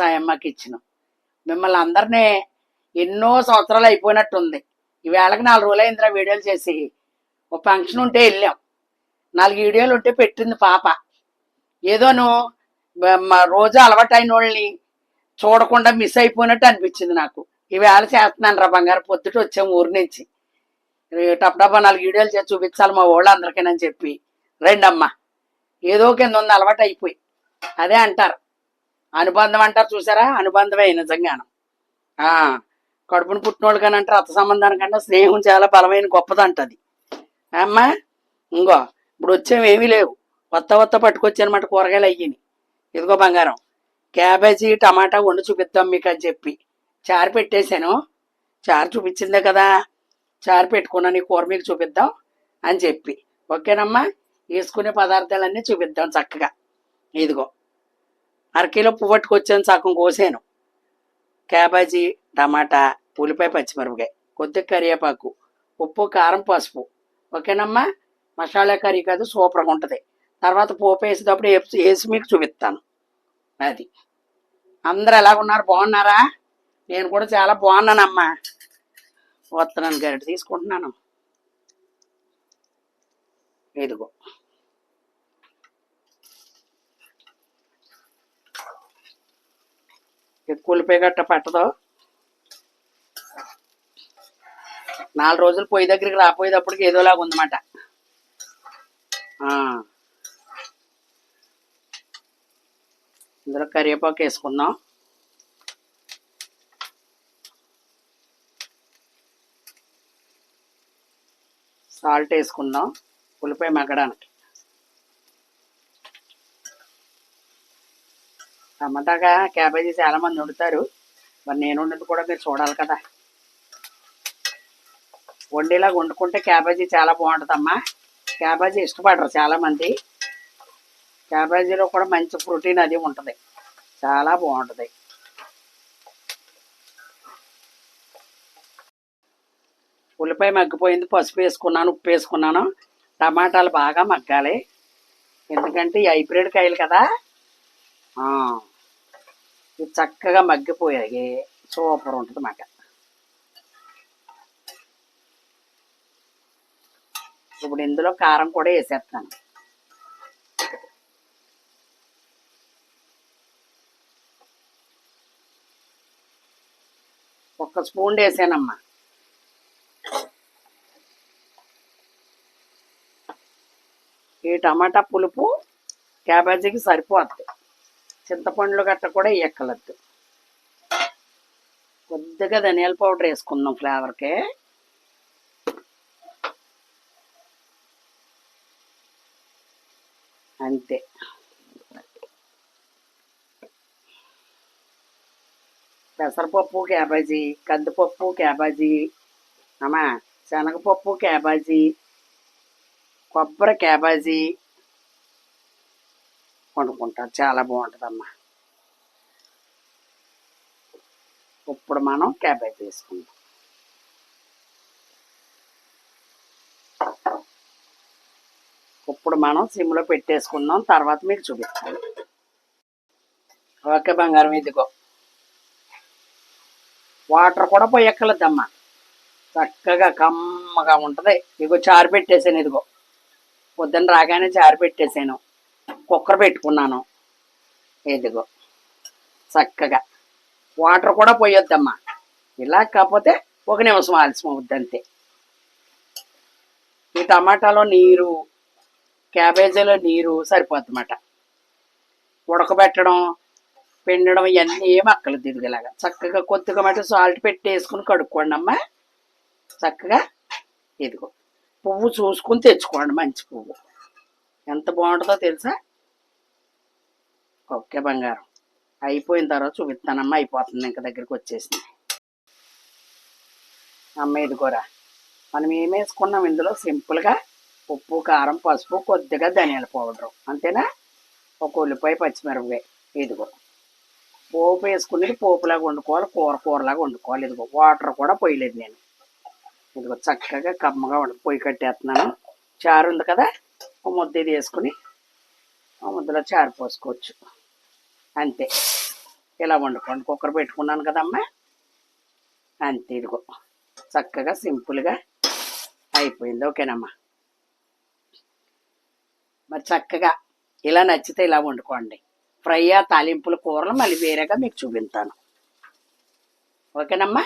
సాయమ్మకి ఇచ్చిన. మిమ్మల్ని అందరినీ ఎన్నో సంవత్సరాలు అయిపోయినట్టుంది. ఈవేళకి నాలుగు రోజులు అయిందిరా వీడియోలు చేసి. ఒక ఫంక్షన్ ఉంటే వెళ్ళాం. నాలుగు వీడియోలు ఉంటే పెట్టింది పాప. ఏదోను రోజు అలవాటు అయిన అలవాటైన వాళ్ళని చూడకుండా మిస్ అయిపోయినట్టు అనిపించింది నాకు. ఈవేళ చేస్తున్నాను రా బంగారు పొద్దుట వచ్చాం ఊరి నుంచి. ఈ నాలుగు వీడియోలు చేసి చూపించాలి మా వాళ్ళు అందరికీనని చెప్పి. రండమ్మా. ఏదో కింద ఉంది అలవాటు అయిపోయి. అదే అంటారు. అనుబంధం అంటారు చూసారా? అనుబంధమే నిజంగాను. ఆ, కడుపును పుట్టినోళ్ళు కానీ అంటారు రక్త సంబంధానికంటే స్నేహం చాలా బలమైన గొప్పది అంటది అమ్మా ఇంకో ఇప్పుడు వచ్చేవి ఏమీ లేవు. కొత్త కొత్త పట్టుకొచ్చానమాట కూరగాయలు అయ్యి ఇదిగో బంగారం. క్యాబేజీ టమాటా వండి చూపిద్దాం మీకు అని చెప్పి. చారు పెట్టేశాను. చారు చూపించిందే కదా. చారు పెట్టుకున్నాను నీ కూర మీకు చూపిద్దాం అని చెప్పి. ఓకేనమ్మా? వేసుకునే పదార్థాలన్నీ చూపిద్దాం చక్కగా. ఇదిగో. అరకిలో పువ్వు పట్టుకొచ్చాను సగం కోసాను. క్యాబేజీ టమాటా ఉల్లిపాయ పచ్చిమిరపకాయ కొద్దిగా కరివేపాకు ఉప్పు కారం పసుపు. ఓకేనమ్మా? మసాలా కర్రీ కాదు సూపర్గా ఉంటుంది. తర్వాత పోపు వేసేటప్పుడు వేసి వేసి మీకు చూపిస్తాను. అది. అందరు ఎలాగున్నారు బాగున్నారా? నేను కూడా చాలా బాగున్నానమ్మా. వస్తున్నాను గరిట తీసుకుంటున్నాను. ఇదిగో. ఉల్లిపాయ గట్ట పట్టదు. నాలుగు రోజులు పొయ్యి దగ్గరికి రాపోయేటప్పటికి ఏదోలాగా ఉందన్నమాట. ఇందులో కరివేపాకు వేసుకుందాం. సాల్ట్ వేసుకుందాం. ఉల్లిపాయ మగ్గడానికి. టమాటాగా క్యాబేజీ చాలా మంది వండుతారు. మరి నేను వండింది కూడా మీరు చూడాలి కదా. వండేలాగా వండుకుంటే క్యాబేజీ చాలా బాగుంటుందమ్మా. క్యాబేజీ ఇష్టపడరు చాలా మంది. క్యాబేజీలో కూడా మంచి ప్రోటీన్ అది ఉంటుంది. చాలా బాగుంటుంది. ఉల్లిపాయ మగ్గిపోయింది పసుపు వేసుకున్నాను ఉప్పు వేసుకున్నాను. టమాటాలు బాగా మగ్గాలి. ఎందుకంటే ఈ హైబ్రిడ్ కాయలు కదా. ఆ, ఇవి చక్కగా మగ్గిపోయాయి. సూపర్ ఉంటుంది మాట ఇప్పుడు ఇందులో కారం కూడా వేసేస్తాను. ఒక్క స్పూన్ వేసానమ్మా. ఈ టమాటా పులుపు క్యాబేజీకి సరిపోద్ది. చింతపండులు గట్ట కూడా ఎక్కలద్దు కొద్దిగా ధనియాల పౌడర్ వేసుకుందాం ఫ్లేవర్కి. అంతే. పెసరపప్పు క్యాబేజీ కందిపప్పు క్యాబేజీ అమ్మా శనగపప్పు క్యాబేజీ కొబ్బరి క్యాబేజీ వండుకుంటారు చాలా బాగుంటుందమ్మా. ఇప్పుడు మనం క్యాబేజ్ వేసుకుందాం ఇప్పుడు మనం సిమ్లో పెట్టేసుకుందాం. తర్వాత మీకు చూపిస్తాను. ఓకే బంగారం ఇదిగో. వాటర్ కూడా పోయక్కర్లేదమ్మా. చక్కగా కమ్మగా ఉంటుంది. ఇదిగో చారు పెట్టేసాను ఇదిగో. పొద్దున్న రాగానే చారు పెట్టేసాను కుక్కర్ పెట్టుకున్నాను. ఇదిగో చక్కగా. వాటర్ కూడా పోయొద్దమ్మా. ఇలా కాకపోతే ఒక నిమిషం ఆలస్యం అవుద్ది అంతే ఈ టమాటాలో నీరు క్యాబేజీలో నీరు సరిపోద్దన్నమాట. ఉడకబెట్టడం పిండడం ఇవన్నీ ఏం అక్కలు దిగులాగా చక్కగా కొద్దిగా మట్టి సాల్ట్ పెట్టి వేసుకుని కడుక్కోండి అమ్మా. చక్కగా ఇదిగో పువ్వు చూసుకుని తెచ్చుకోండి మంచి పువ్వు. ఎంత బాగుంటుందో తెలుసా? ఓకే బంగారం. అయిపోయిన తర్వాత చూపిస్తానమ్మా అయిపోతుంది ఇంకా దగ్గరికి వచ్చేసింది అమ్మ ఇదిగోరా మనం ఏమేసుకున్నాం ఇందులో? సింపుల్గా ఉప్పు కారం పసుపు కొద్దిగా ధనియాల పౌడరు. అంతేనా? ఒక ఉల్లిపాయ పచ్చిమిరపకాయ. ఇదిగో. పోపు వేసుకునేది పోపులాగా వండుకోవాలి కూర కూరలాగా వండుకోవాలి. ఇదిగో వాటర్ కూడా పోయలేదు నేను. ఇదిగో చక్కగా కమ్మగా వండు పొయ్యి కట్టేస్తున్నాను. చారు ఉంది కదా? ఒక ముద్ద ఇది వేసుకుని ఆ ముద్దలో చారు పోసుకోవచ్చు. అంతే. ఇలా వండుకోండి కుక్కర్ పెట్టుకున్నాను కదమ్మా? అంతే ఇదిగో. చక్కగా సింపుల్గా అయిపోయింది. ఓకేనమ్మా? మరి చక్కగా ఇలా నచ్చితే ఇలా వండుకోండి. ఫ్రై ఆ తాలింపుల కూరలు మళ్ళీ వేరేగా మీకు చూపిస్తాను. ఓకేనమ్మా?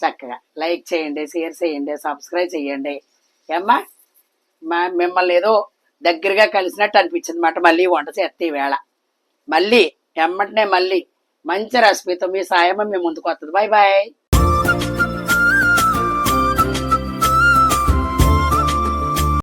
చక్కగా. లైక్ చేయండి షేర్ చేయండి సబ్స్క్రైబ్ చేయండి. ఏమ్మా? మా మిమ్మల్ని ఏదో దగ్గరగా కలిసినట్టు అనిపించింది మాట. మళ్ళీ వంట చేస్తే వేళ. మళ్ళీ ఎమ్మటనే మళ్ళీ మంచి రెసిపీతో మీ సాయమ మీ ముందుకు వస్తుంది. Bye bye